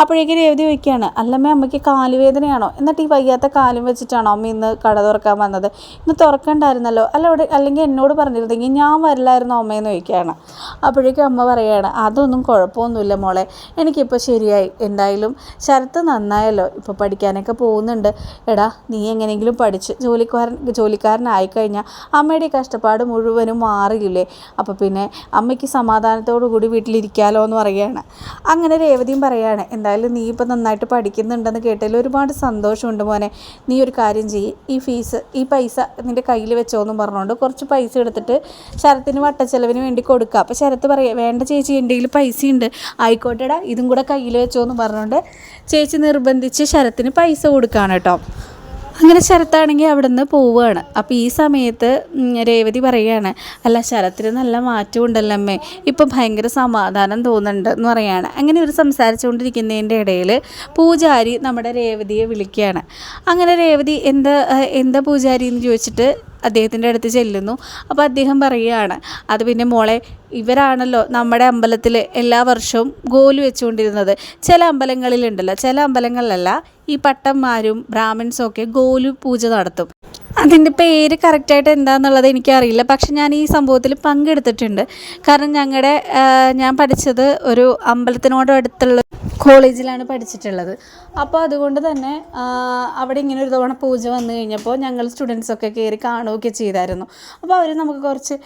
അപ്പോഴേക്കും രേവതി ചോദിക്കുകയാണ് അല്ലമ്മ അമ്മയ്ക്ക് കാലുവേദനയാണോ എന്നിട്ട് ഈ വയ്യാത്ത കാലും വെച്ചിട്ടാണോ അമ്മ ഇന്ന് കട തുറക്കാൻ വന്നത്? ഇന്ന് തുറക്കണ്ടായിരുന്നല്ലോ. അല്ല അവിടെ അല്ലെങ്കിൽ എന്നോട് പറഞ്ഞിരുന്നെങ്കിൽ ഞാൻ വരില്ലായിരുന്നു അമ്മയെന്ന് ചോദിക്കുകയാണ്. അപ്പോഴേക്കും അമ്മ പറയുകയാണ് അതൊന്നും കുഴപ്പമൊന്നുമില്ല മോളെ. എനിക്കിപ്പോൾ ശരിയായി. എന്തായാലും ശരത്ത് നന്നായല്ലോ. ഇപ്പോൾ പഠിക്കാനൊക്കെ പോകുന്നുണ്ട്. എടാ നീ എങ്ങനെയെങ്കിലും പഠിച്ച് ജോലിക്കാരൻ ജോലിക്കാരനായി കഴിഞ്ഞാൽ അമ്മയുടെ കഷ്ടപ്പാട് മുഴുവനും മാറിയില്ലേ? അപ്പോൾ പിന്നെ അമ്മയ്ക്ക് സമാധാനത്തോടു കൂടി വീട്ടിലിരിക്കാമല്ലോ എന്ന് പറയുകയാണ്. അങ്ങനെ രേവതിയും പറയുകയാണ് എന്തായാലും നീ ഇപ്പോൾ നന്നായിട്ട് പഠിക്കുന്നുണ്ടെന്ന് കേട്ടതിൽ ഒരുപാട് സന്തോഷമുണ്ട് മോനെ. നീ ഒരു കാര്യം ചെയ്യ്. ഈ ഫീസ് ഈ പൈസ നിന്റെ കയ്യിൽ വെച്ചോന്നും പറഞ്ഞുകൊണ്ട് കുറച്ച് പൈസ എടുത്തിട്ട് ശരത്തിന് വട്ടച്ചെലവിന് വേണ്ടി കൊടുക്കുക അപ്പോൾ ശരത്ത് പറയാം വേണ്ട ചേച്ചി എന്റെ പൈസ ഉണ്ട് ആയിക്കോട്ടെടാ ഇതും കൂടെ കയ്യിൽ വെച്ചോന്ന് പറഞ്ഞുകൊണ്ട് ചേച്ചി നിർബന്ധിച്ച് ശരത്തിന് പൈസ കൊടുക്കുകയാണ് കേട്ടോ. അങ്ങനെ ശരത്താണെങ്കിൽ അവിടെ നിന്ന് പോവുകയാണ്. അപ്പോൾ ഈ സമയത്ത് രേവതി പറയുകയാണ് അല്ല ശരത്തിന് നല്ല മാറ്റം ഉണ്ടല്ലോ അമ്മേ. ഇപ്പം ഭയങ്കര സമാധാനം തോന്നുന്നുണ്ട് എന്ന് പറയാണ്. അങ്ങനെ ഇവർ സംസാരിച്ചുകൊണ്ടിരിക്കുന്നതിന്റെ ഇടയിൽ പൂജാരി നമ്മുടെ രേവതിയെ വിളിക്കുകയാണ്. അങ്ങനെ രേവതി എന്താ എന്താ പൂജാരി? എന്ന് ചോദിച്ചിട്ട് അദ്ദേഹത്തിന്റെ അടുത്ത് ചെല്ലുന്നു. അപ്പോൾ അദ്ദേഹം പറയുകയാണ് അത് പിന്നെ മോളെ ഇവരാണല്ലോ നമ്മുടെ അമ്പലത്തിൽ എല്ലാ വർഷവും ഗോലു വെച്ചുകൊണ്ടിരുന്നത്. ചില അമ്പലങ്ങളിലുണ്ടല്ലോ ചില അമ്പലങ്ങളിലല്ല ഈ പട്ടന്മാരും ബ്രാഹ്മിൻസും ഒക്കെ ഗോലു പൂജ നടത്തും. അതിന്റെ പേര് കറക്റ്റായിട്ട് എന്താണെന്നുള്ളത് എനിക്കറിയില്ല. പക്ഷെ ഞാൻ ഈ സംഭവത്തിൽ പങ്കെടുത്തിട്ടുണ്ട്. കാരണം ഞങ്ങളുടെ ഞാൻ പഠിച്ചത് ഒരു അമ്പലത്തിനോട് അടുത്തുള്ള കോളേജിലാണ് പഠിച്ചിട്ടുള്ളത്. അപ്പോൾ അതുകൊണ്ട് തന്നെ അവിടെ ഇങ്ങനെ ഒരു തവണ പൂജ വന്നു കഴിഞ്ഞപ്പോൾ ഞങ്ങൾ സ്റ്റുഡൻസൊക്കെ കയറി കാണുകയൊക്കെ ചെയ്തായിരുന്നു. അപ്പോൾ അവർ നമുക്ക് കുറച്ച്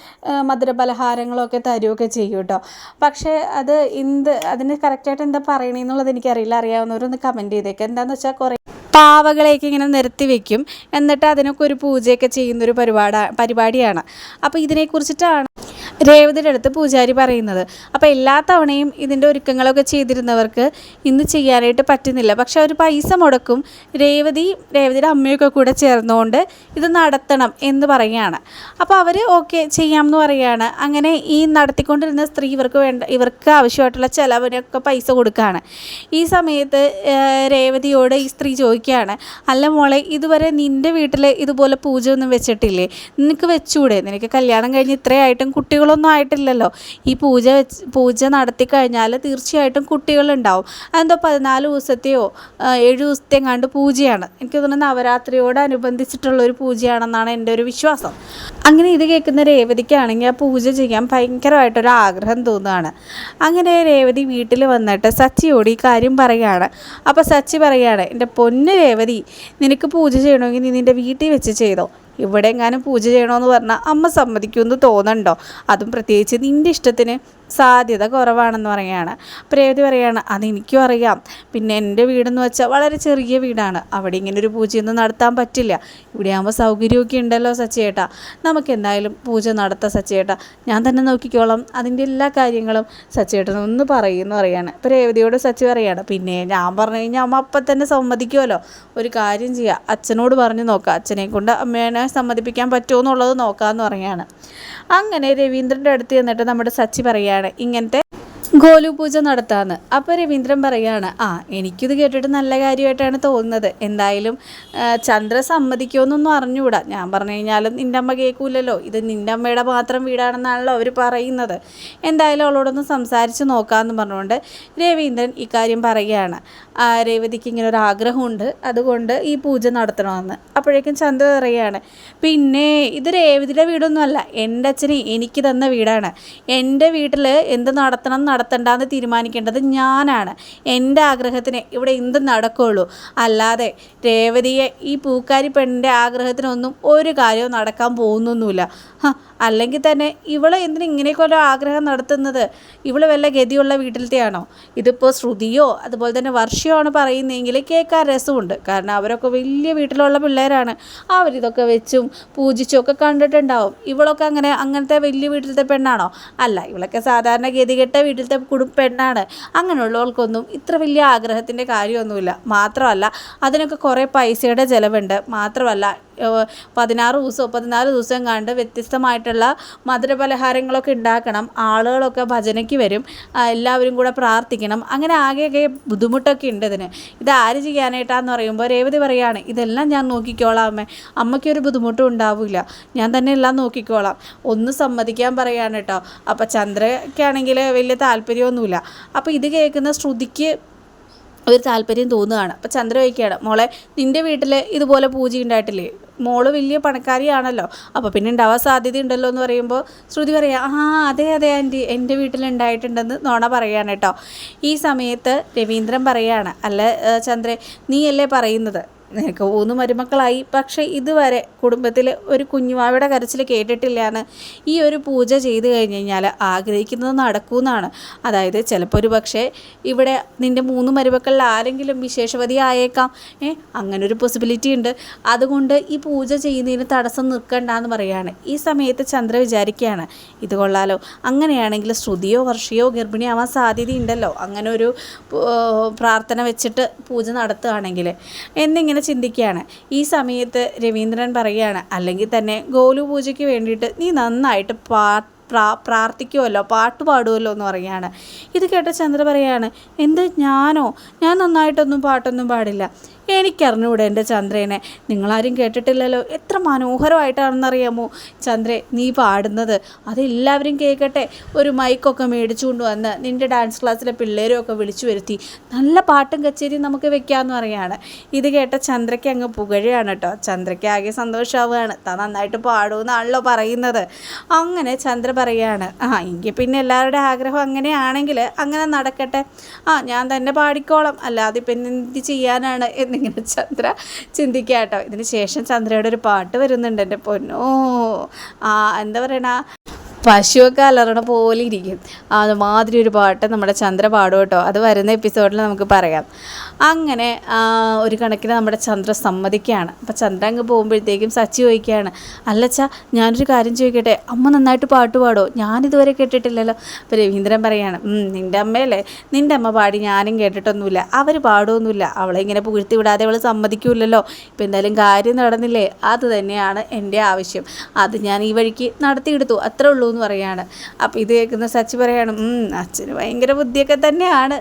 മധുര പലഹാരങ്ങളൊക്കെ തരുകയൊക്കെ ചെയ്യും കേട്ടോ. പക്ഷേ അത് എന്ത് അതിന് കറക്റ്റായിട്ട് എന്താ പറയണേന്നുള്ളത് എനിക്കറിയില്ല. അറിയാവുന്നവരൊന്ന് കമന്റ് ചെയ്തേക്കാം. എന്താണെന്ന് വെച്ചാൽ കുറേ പാവകളെയൊക്കെ ഇങ്ങനെ നിരത്തി വെക്കും. എന്നിട്ട് അതിനൊക്കെ ഒരു പൂജയൊക്കെ ചെയ്യുന്നൊരു പരിപാടി പരിപാടിയാണ്. അപ്പോൾ ഇതിനെക്കുറിച്ചിട്ടാണ് രേവതിയുടെ അടുത്ത് പൂജാരി പറയുന്നത്. അപ്പോൾ എല്ലാ തവണയും ഇതിന്റെ ഒരുക്കങ്ങളൊക്കെ ചെയ്തിരുന്നവർക്ക് ഇന്ന് ചെയ്യാനായിട്ട് പറ്റുന്നില്ല. പക്ഷെ അവർ പൈസ മുടക്കും. രേവതി രേവതിയുടെ അമ്മയൊക്കെ കൂടെ ചേർന്നുകൊണ്ട് ഇത് നടത്തണം എന്ന് പറയുകയാണ്. അപ്പോൾ അവർ ഓക്കെ ചെയ്യാമെന്ന് പറയുകയാണ്. അങ്ങനെ ഈ നടത്തിക്കൊണ്ടിരുന്ന സ്ത്രീ ഇവർക്ക് വേണ്ട ഇവർക്ക് ആവശ്യമായിട്ടുള്ള ചിലവിനൊക്കെ പൈസ കൊടുക്കുകയാണ്. ഈ സമയത്ത് രേവതിയോട് ഈ സ്ത്രീ ചോദിക്കുകയാണ് അല്ല മോളെ ഇതുവരെ നിന്റെ വീട്ടിൽ ഇതുപോലെ പൂജ ഒന്നും വെച്ചിട്ടില്ലേ? നിനക്ക് വെച്ചൂടെ? നിനക്ക് കല്യാണം കഴിഞ്ഞ് ഇത്രയായിട്ടും കുട്ടികൾ കുട്ടികളൊന്നും ആയിട്ടില്ലല്ലോ. ഈ പൂജ വെച്ച് പൂജ നടത്തി കഴിഞ്ഞാൽ തീർച്ചയായിട്ടും കുട്ടികളുണ്ടാവും. അതെന്തോ പതിനാല് ദിവസത്തെയോ ഏഴ് ദിവസത്തെയും കണ്ട് പൂജയാണ്. എനിക്ക് തോന്നുന്നു നവരാത്രിയോടനുബന്ധിച്ചിട്ടുള്ള ഒരു പൂജയാണെന്നാണ് എന്റെ ഒരു വിശ്വാസം. അങ്ങനെ ഇത് കേൾക്കുന്ന രേവതിക്കാണെങ്കിൽ ആ പൂജ ചെയ്യാൻ ഭയങ്കരമായിട്ടൊരു ആഗ്രഹം തോന്നുകയാണ്. അങ്ങനെ രേവതി വീട്ടിൽ വന്നിട്ട് സച്ചിയോട് ഈ കാര്യം പറയുകയാണ്. അപ്പോൾ സച്ചി പറയുകയാണ് എന്റെ പൊന്ന് രേവതി നിനക്ക് പൂജ ചെയ്യണമെങ്കിൽ നീ നിന്റെ വീട്ടിൽ വെച്ച് ചെയ്തോ. ഇവിടെ എങ്ങാനും പൂജ ചെയ്യണമെന്ന് പറഞ്ഞാൽ അമ്മ സമ്മതിക്കുമെന്ന് തോന്നണ്ടോ? അതും പ്രത്യേകിച്ച് നിന്റെ ഇഷ്ടത്തിന്. സാധ്യത കുറവാണെന്ന് പറയുകയാണ്. പ്രേവതി രേവതി പറയുകയാണ് അതെനിക്കും അറിയാം. പിന്നെ എന്റെ വീടെന്ന് വെച്ചാൽ വളരെ ചെറിയ വീടാണ്. അവിടെ ഇങ്ങനെ ഒരു പൂജയൊന്നും നടത്താൻ പറ്റില്ല. ഇവിടെ ആകുമ്പോൾ സൗകര്യമൊക്കെ ഉണ്ടല്ലോ സച്ചേട്ടാ നമുക്ക് എന്തായാലും പൂജ നടത്താം സച്ചേട്ടാ ഞാൻ തന്നെ നോക്കിക്കോളാം. അതിന്റെ എല്ലാ കാര്യങ്ങളും സച്ചേട്ടൻ ഒന്ന് പറയുമെന്ന് പറയാണ്. ഇപ്പോൾ രേവതിയോട് സച്ചി പറയാണ് പിന്നെ ഞാൻ പറഞ്ഞു കഴിഞ്ഞാൽ അമ്മ അപ്പം തന്നെ സമ്മതിക്കുമല്ലോ ഒരു കാര്യം ചെയ്യുക അച്ഛനോട് പറഞ്ഞു നോക്കാം. അച്ഛനെ കൊണ്ട് അമ്മേനെ സമ്മതിപ്പിക്കാൻ പറ്റുമോ എന്നുള്ളത് നോക്കാമെന്ന് പറയുകയാണ് അങ്ങനെ രവീന്ദ്രന്റെ അടുത്ത് ചെന്നിട്ട് നമ്മുടെ സച്ചി പറയാണ് ഇങ്ങനത്തെ ഗോലു പൂജ നടത്താമെന്ന് അപ്പോൾ രവീന്ദ്രൻ പറയാണ് ആ എനിക്കിത് കേട്ടിട്ട് നല്ല കാര്യമായിട്ടാണ് തോന്നുന്നത്. എന്തായാലും ചന്ദ്ര സമ്മതിക്കുമെന്നൊന്നും അറിഞ്ഞുകൂടാ. ഞാൻ പറഞ്ഞു കഴിഞ്ഞാലും നിന്റെ അമ്മ കേൾക്കൂലല്ലോ. ഇത് നിന്റെ അമ്മയുടെ മാത്രം വീടാണെന്നാണല്ലോ അവർ പറയുന്നത്. എന്തായാലും അവളോടൊന്ന് സംസാരിച്ച് നോക്കാന്ന് പറഞ്ഞുകൊണ്ട് രവീന്ദ്രൻ ഇക്കാര്യം പറയുകയാണ്. ആ, രേവതിക്ക് ഇങ്ങനെ ഒരു ആഗ്രഹമുണ്ട്. അതുകൊണ്ട് ഈ പൂജ നടത്തണമെന്ന്. അപ്പോഴേക്കും ചന്ദ്ര പറയുകയാണ് പിന്നെ ഇത് രേവതിയുടെ വീടൊന്നുമല്ല. എന്റെ അച്ഛനെ എനിക്ക് തന്ന വീടാണ്. എന്റെ വീട്ടിൽ എന്ത് നടത്തണം നടത്തണ്ടെന്ന് തീരുമാനിക്കേണ്ടത് ഞാനാണ്. എന്റെ ആഗ്രഹത്തിന് ഇവിടെ എന്ത് നടക്കുള്ളൂ? അല്ലാതെ രേവതിയെ ഈ പൂക്കാരി പെണ്ണിന്റെ ആഗ്രഹത്തിനൊന്നും ഒരു കാര്യവും നടക്കാൻ പോകുന്നൊന്നുമില്ല. അല്ലെങ്കിൽ തന്നെ ഇവൾ എന്തിനു ഇങ്ങനെയൊക്കെ ഒരു ആഗ്രഹം നടത്തുന്നത്? ഇവൾ വല്ല ഗതിയുള്ള വീട്ടിലത്തെയാണോ? ഇതിപ്പോൾ ശ്രുതിയോ അതുപോലെ തന്നെ വർഷയോ ആണ് പറയുന്നതെങ്കിൽ കേൾക്കാൻ രസമുണ്ട്. കാരണം അവരൊക്കെ വലിയ വീട്ടിലുള്ള പിള്ളേരാണ്. അവരിതൊക്കെ വെച്ചും പൂജിച്ചും ഒക്കെ കണ്ടിട്ടുണ്ടാവും. ഇവളൊക്കെ അങ്ങനെ അങ്ങനത്തെ വലിയ വീട്ടിലത്തെ പെണ്ണാണോ? അല്ല ഇവളൊക്കെ സാധാരണ ഗതികെട്ട വീട്ടിലത്തെ കുടും പെണ്ണാണ്. അങ്ങനെയുള്ളവർക്കൊന്നും ഇത്ര വലിയ ആഗ്രഹത്തിന്റെ കാര്യമൊന്നുമില്ല. മാത്രമല്ല അതിനൊക്കെ കുറേ പൈസയുടെ ചിലവുണ്ട്. മാത്രമല്ല പതിനാറ് ദിവസം പതിനാല് ദിവസം കണ്ട് വ്യത്യസ്തമായിട്ടുള്ള മധുരപലഹാരങ്ങളൊക്കെ ഉണ്ടാക്കണം. ആളുകളൊക്കെ ഭജനയ്ക്ക് വരും. എല്ലാവരും കൂടെ പ്രാർത്ഥിക്കണം. അങ്ങനെ ആകെയൊക്കെ ബുദ്ധിമുട്ടൊക്കെ ഉണ്ട് ഇതിന്. ഇത് ആര് ചെയ്യാനായിട്ടാന്ന് പറയുമ്പോൾ രേവതി പറയാണ് ഇതെല്ലാം ഞാൻ നോക്കിക്കോളാം അമ്മേ. അമ്മയ്ക്കൊരു ബുദ്ധിമുട്ടും ഉണ്ടാവില്ല ഞാൻ തന്നെ എല്ലാം നോക്കിക്കോളാം. ഒന്ന് സമ്മതിക്കാൻ പറയാണ് കേട്ടോ അപ്പം ചന്ദ്രയ്ക്കാണെങ്കിൽ വലിയ താല്പര്യമൊന്നുമില്ല. അപ്പോൾ ഇത് കേൾക്കുന്ന ശ്രുതിക്ക് ഒരു താല്പര്യം തോന്നുകയാണ്. അപ്പോൾ ചന്ദ്ര മോളെ നിന്റെ വീട്ടിൽ ഇതുപോലെ പൂജ ഉണ്ടായിട്ടില്ലേ? മോൾ വലിയ പണക്കാരിയാണല്ലോ. അപ്പോൾ പിന്നെ ഉണ്ടാവാൻ സാധ്യതയുണ്ടല്ലോ എന്ന് പറയുമ്പോൾ ശ്രുതി പറയാം ആ അതെ അതെ ആന്റി എന്റെ വീട്ടിലുണ്ടായിട്ടുണ്ടെന്ന് നോണ പറയാണ് കേട്ടോ. ഈ സമയത്ത് രവീന്ദ്രൻ പറയാണ് അല്ല ചന്ദ്രൻ ചന്ദ്രേ നീയല്ലേ പറയുന്നത്? നിനക്ക് മൂന്ന് മരുമക്കളായി. പക്ഷേ ഇതുവരെ കുടുംബത്തിൽ ഒരു കുഞ്ഞുമാവിടെ കരച്ചിൽ കേട്ടിട്ടില്ല എന്ന് ഈ ഒരു പൂജ ചെയ്ത് കഴിഞ്ഞ് കഴിഞ്ഞാൽ ആഗ്രഹിക്കുന്നത് നടക്കുമെന്നാണ് അതായത് ചിലപ്പോൾ ഒരു പക്ഷേ ഇവിടെ നിന്റെ മൂന്ന് മരുമക്കളിൽ ആരെങ്കിലും വിശേഷവതി ആയേക്കാം. ഏ അങ്ങനെ ഒരു പോസിബിലിറ്റി ഉണ്ട്. അതുകൊണ്ട് ഈ പൂജ ചെയ്യുന്നതിന് തടസ്സം നിൽക്കണ്ടെന്ന് പറയാണ്. ഈ സമയത്ത് ചന്ദ്ര വിചാരിക്കുകയാണ് ഇത് കൊള്ളാലോ. അങ്ങനെയാണെങ്കിൽ ശ്രുതിയോ വർഷയോ ഗർഭിണിയാവാൻ സാധ്യതയുണ്ടല്ലോ. അങ്ങനെ ഒരു പ്രാർത്ഥന വെച്ചിട്ട് പൂജ നടത്തുകയാണെങ്കിൽ എന്നിങ്ങനെ ചിന്തിക്കുകയാണ്. ഈ സമയത്ത് രവീന്ദ്രൻ പറയുകയാണ് അല്ലെങ്കിൽ തന്നെ ഗോലു പൂജയ്ക്ക് വേണ്ടിയിട്ട് നീ നന്നായിട്ട് പാ പ്രാ പ്രാർത്ഥിക്കുമല്ലോ പാട്ട് പാടുമല്ലോ എന്ന് പറയുകയാണ്. ഇത് കേട്ട ചന്ദ്ര പറയാണ് എന്ത് ഞാനോ? ഞാൻ നന്നായിട്ടൊന്നും പാട്ടൊന്നും പാടില്ല. എനിക്കറിഞ്ഞൂടെ എന്റെ ചന്ദ്രേനെ. നിങ്ങളാരും കേട്ടിട്ടില്ലല്ലോ. എത്ര മനോഹരമായിട്ടാണെന്നറിയാമോ? ചന്ദ്രേ നീ പാടുന്നത് അതെല്ലാവരും കേൾക്കട്ടെ. ഒരു മൈക്കൊക്കെ മേടിച്ചുകൊണ്ട് വന്ന് നിന്റെ ഡാൻസ് ക്ലാസ്സിലെ പിള്ളേരും ഒക്കെ വിളിച്ചു വരുത്തി. നല്ല പാട്ടും കച്ചേരിയും നമുക്ക് വെക്കാമെന്ന് പറയാണ്. ഇത് കേട്ട ചന്ദ്രയ്ക്ക് അങ്ങ് പുകഴയാണ് കേട്ടോ. ചന്ദ്രയ്ക്ക് ആകെ സന്തോഷമാവുകയാണ്. താൻ നന്നായിട്ട് പാടുമെന്നാണല്ലോ പറയുന്നത്. അങ്ങനെ ചന്ദ്ര പറയാണ് ആ എങ്കിൽ പിന്നെ എല്ലാവരുടെ ആഗ്രഹം അങ്ങനെയാണെങ്കിൽ അങ്ങനെ നടക്കട്ടെ. ആ ഞാൻ തന്നെ പാടിക്കോളാം. അല്ലാതെ പിന്നെ എന്ത് ചെയ്യാനാണ്? എന്നിങ്ങനെ ചന്ദ്ര ചിന്തിക്കുക കേട്ടോ. ഇതിന് ശേഷം ചന്ദ്രയുടെ ഒരു പാട്ട് വരുന്നുണ്ട്. എന്റെ പൊന്നോ. ആ എന്താ പറയണ? പശുവൊക്കെ അലറണ പോലെ ഇരിക്കും. അതുമാതിരി ഒരു പാട്ട് നമ്മുടെ ചന്ദ്ര പാടും കേട്ടോ. അത് വരുന്ന എപ്പിസോഡിൽ നമുക്ക് പറയാം. അങ്ങനെ ഒരു കണക്കിന് നമ്മുടെ ചന്ദ്ര സമ്മതിക്കുകയാണ്. അപ്പോൾ ചന്ദ്ര അങ്ങ് പോകുമ്പോഴത്തേക്കും സച്ചി ചോദിക്കുകയാണ് അല്ലച്ച ഞാനൊരു കാര്യം ചോദിക്കട്ടെ? അമ്മ നന്നായിട്ട് പാട്ട് പാടോ? ഞാനിതുവരെ കേട്ടിട്ടില്ലല്ലോ. അപ്പോൾ രവീന്ദ്രൻ പറയാണ് "ഉം, നിന്റെ അമ്മയല്ലേ? നിന്റെ അമ്മ പാടി ഞാനും കേട്ടിട്ടൊന്നുമില്ല. അവർ പാടുമൊന്നുമില്ല അവളെ ഇങ്ങനെ പുകഴ്ത്തി വിടാതെ അവൾ സമ്മതിക്കൂലല്ലോ ഇപ്പം എന്തായാലും കാര്യം നടന്നില്ലേ? അത് തന്നെയാണ് എന്റെ ആവശ്യം. അത് ഞാൻ ഈ വഴിക്ക് നടത്തിയെടുത്തു. അത്രേ ഉള്ളൂ എന്ന് പറയാണ്. അപ്പോൾ ഇത് കേൾക്കുന്ന സച്ചി പറയാണ് "ഉം, അച്ഛന് ഭയങ്കര ബുദ്ധിയൊക്കെ തന്നെയാണ്.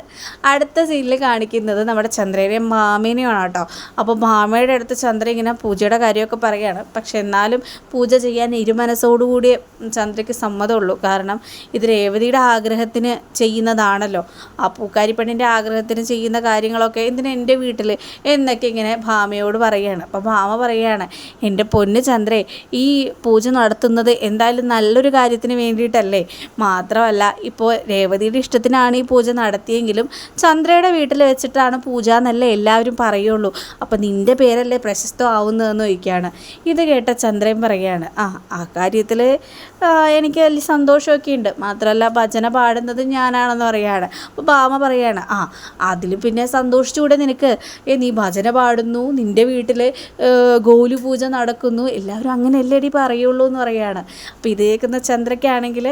അടുത്ത സീനിൽ കാണിക്കുന്നത് നമ്മുടെ ചന്ദ്രയുടെയും മാമേനെയാണ് കേട്ടോ. അപ്പോൾ മാമയുടെ അടുത്ത് ചന്ദ്ര ഇങ്ങനെ പൂജയുടെ കാര്യമൊക്കെ പറയുകയാണ് പക്ഷെ എന്നാലും പൂജ ചെയ്യാൻ ഇരുമനസ്സോടുകൂടി ചന്ദ്രയ്ക്ക് സമ്മതമുള്ളൂ. കാരണം ഇത് രേവതിയുടെ ആഗ്രഹത്തിന് ചെയ്യുന്നതാണല്ലോ. ആ പൂക്കാരി പെണ്ണിന്റെ ആഗ്രഹത്തിന് ചെയ്യുന്ന കാര്യങ്ങളൊക്കെ എന്തിനാ എന്റെ വീട്ടിൽ എന്നൊക്കെ ഇങ്ങനെ ഭാമയോട് പറയുകയാണ് അപ്പോൾ ഭാമ പറയുകയാണ് എന്റെ പൊന്ന് ചന്ദ്രേ ഈ പൂജ നടത്തുന്നത് എന്തായാലും നല്ലൊരു കാര്യത്തിന് വേണ്ടിയിട്ടല്ലേ? മാത്രമല്ല ഇപ്പോൾ രേവതിയുടെ ഇഷ്ടത്തിനാണ് ഈ പൂജ നടത്തിയെങ്കിലും ചന്ദ്രയുടെ വീട്ടിൽ വെച്ചിട്ടാണ് പൂജ എന്നല്ലേ എല്ലാവരും പറയുള്ളൂ. അപ്പോൾ നിന്റെ പേരല്ലേ പ്രശസ്തമാവുന്നതെന്ന് ചോദിക്കുകയാണ്. ഇത് കേട്ട ചന്ദ്രൻ പറയുകയാണ് ആ ആ കാര്യത്തിൽ എനിക്ക് വലിയ സന്തോഷമൊക്കെ ഉണ്ട്. മാത്രമല്ല ഭജന പാടുന്നത് ഞാനാണെന്ന് പറയുകയാണ്. അപ്പോൾ ഭാമ പറയുകയാണ് ആ അതിൽ പിന്നെ സന്തോഷിച്ചുകൂടെ നിനക്ക്? ഏ നീ ഭജന പാടുന്നു നിന്റെ വീട്ടിൽ ഗോലു പൂജ നടക്കുന്നു എല്ലാവരും അങ്ങനെയല്ലേടി പറയുള്ളൂ എന്ന് പറയുകയാണ്. അപ്പോൾ ഇത് കേൾക്കുന്ന ചന്ദ്രയ്ക്കാണെങ്കിൽ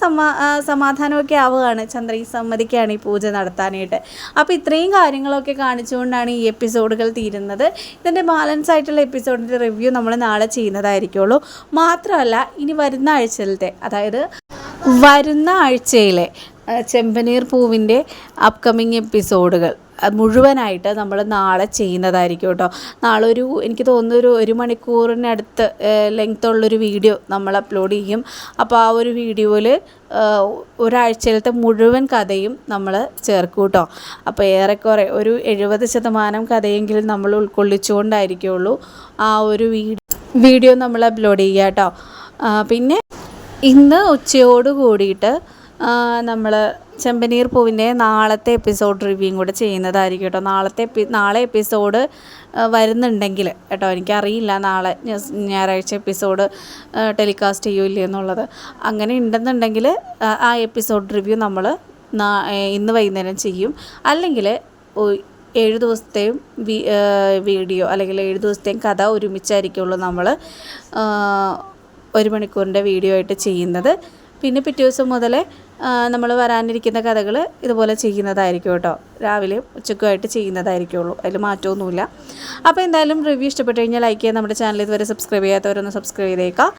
സമാ ആ, സമാധാനമൊക്കെ ആവുകയാണ്. ചന്ദ്ര ഈ സമ്മതിക്കുകയാണ് ഈ പൂജ നടത്താനായിട്ട്. അപ്പോൾ ഇത്രയും കാര്യങ്ങളൊക്കെ കാണിച്ചുകൊണ്ടാണ് ഈ എപ്പിസോഡുകൾ തീരുന്നത്. ഇതിന്റെ ബാലൻസ് ആയിട്ടുള്ള എപ്പിസോഡിന്റെ റിവ്യൂ നമ്മൾ നാളെ ചെയ്യുന്നതായിരിക്കുള്ളൂ. മാത്രമല്ല ഇനി വരുന്ന ആഴ്ചയിലത്തെ അതായത് വരുന്ന ആഴ്ചയിലെ ചെമ്പനീർ പൂവിന്റെ അപ്കമിങ് എപ്പിസോഡുകൾ. മുഴുവനായിട്ട് നമ്മൾ നാളെ ചെയ്യുന്നതായിരിക്കും കേട്ടോ. നാളെ ഒരു എനിക്ക് തോന്നുന്നു ഒരു ഒരു മണിക്കൂറിനടുത്ത് ലെങ്ത് ഉള്ളൊരു വീഡിയോ നമ്മൾ അപ്ലോഡ് ചെയ്യും. അപ്പോൾ ആ ഒരു വീഡിയോയിൽ ഒരാഴ്ചയിലത്തെ മുഴുവൻ കഥയും നമ്മൾ ചേർക്കും കേട്ടോ. അപ്പോൾ ഏറെക്കുറെ ഒരു എഴുപത് ശതമാനം കഥയെങ്കിലും നമ്മൾ ഉൾക്കൊള്ളിച്ചുകൊണ്ടായിരിക്കുള്ളൂ ആ ഒരു വീഡിയോ വീഡിയോ നമ്മൾ അപ്ലോഡ് ചെയ്യുക കേട്ടോ. പിന്നെ ഇന്ന് ഉച്ചയോട് കൂടിയിട്ട് നമ്മൾ ചെമ്പനീർ പൂവിന്റെ നാളത്തെ എപ്പിസോഡ് റിവ്യൂ കൂടെ ചെയ്യുന്നതായിരിക്കും കേട്ടോ. നാളത്തെ എപ്പി നാളെ എപ്പിസോഡ് വരുന്നുണ്ടെങ്കിൽ കേട്ടോ. എനിക്കറിയില്ല നാളെ ഞായറാഴ്ച എപ്പിസോഡ് ടെലികാസ്റ്റ് ചെയ്യൂല്ലേ എന്നുള്ളത്. അങ്ങനെ ഉണ്ടെന്നുണ്ടെങ്കിൽ ആ- എപ്പിസോഡ് റിവ്യൂ നമ്മൾ ഇന്ന് വൈകുന്നേരം ചെയ്യും. അല്ലെങ്കിൽ ഏഴ് ദിവസത്തെയും വീഡിയോ അല്ലെങ്കിൽ ഏഴ് ദിവസത്തെയും കഥ ഒരുമിച്ചായിരിക്കുള്ളൂ നമ്മൾ ഒരു മണിക്കൂറിന്റെ വീഡിയോ ആയിട്ട് ചെയ്യുന്നത്. പിന്നെ പിറ്റേ ദിവസം മുതൽ നമ്മൾ വരാനിരിക്കുന്ന കഥകൾ ഇതുപോലെ ചെയ്യുന്നതായിരിക്കും കേട്ടോ. രാവിലെയും ഉച്ചക്കുമായിട്ട് ചെയ്യുന്നതായിരിക്കുള്ളൂ. അതിൽ മാറ്റമൊന്നുമില്ല. അപ്പോൾ എന്തായാലും റിവ്യൂ ഇഷ്ടപ്പെട്ട് കഴിഞ്ഞാൽ ലൈക്ക് ചെയ്യാൻ നമ്മുടെ ചാനൽ ഇതുവരെ സബ്സ്ക്രൈബ് ചെയ്യാത്തവരൊന്ന് സബ്സ്ക്രൈബ് ചെയ്തേക്കാം.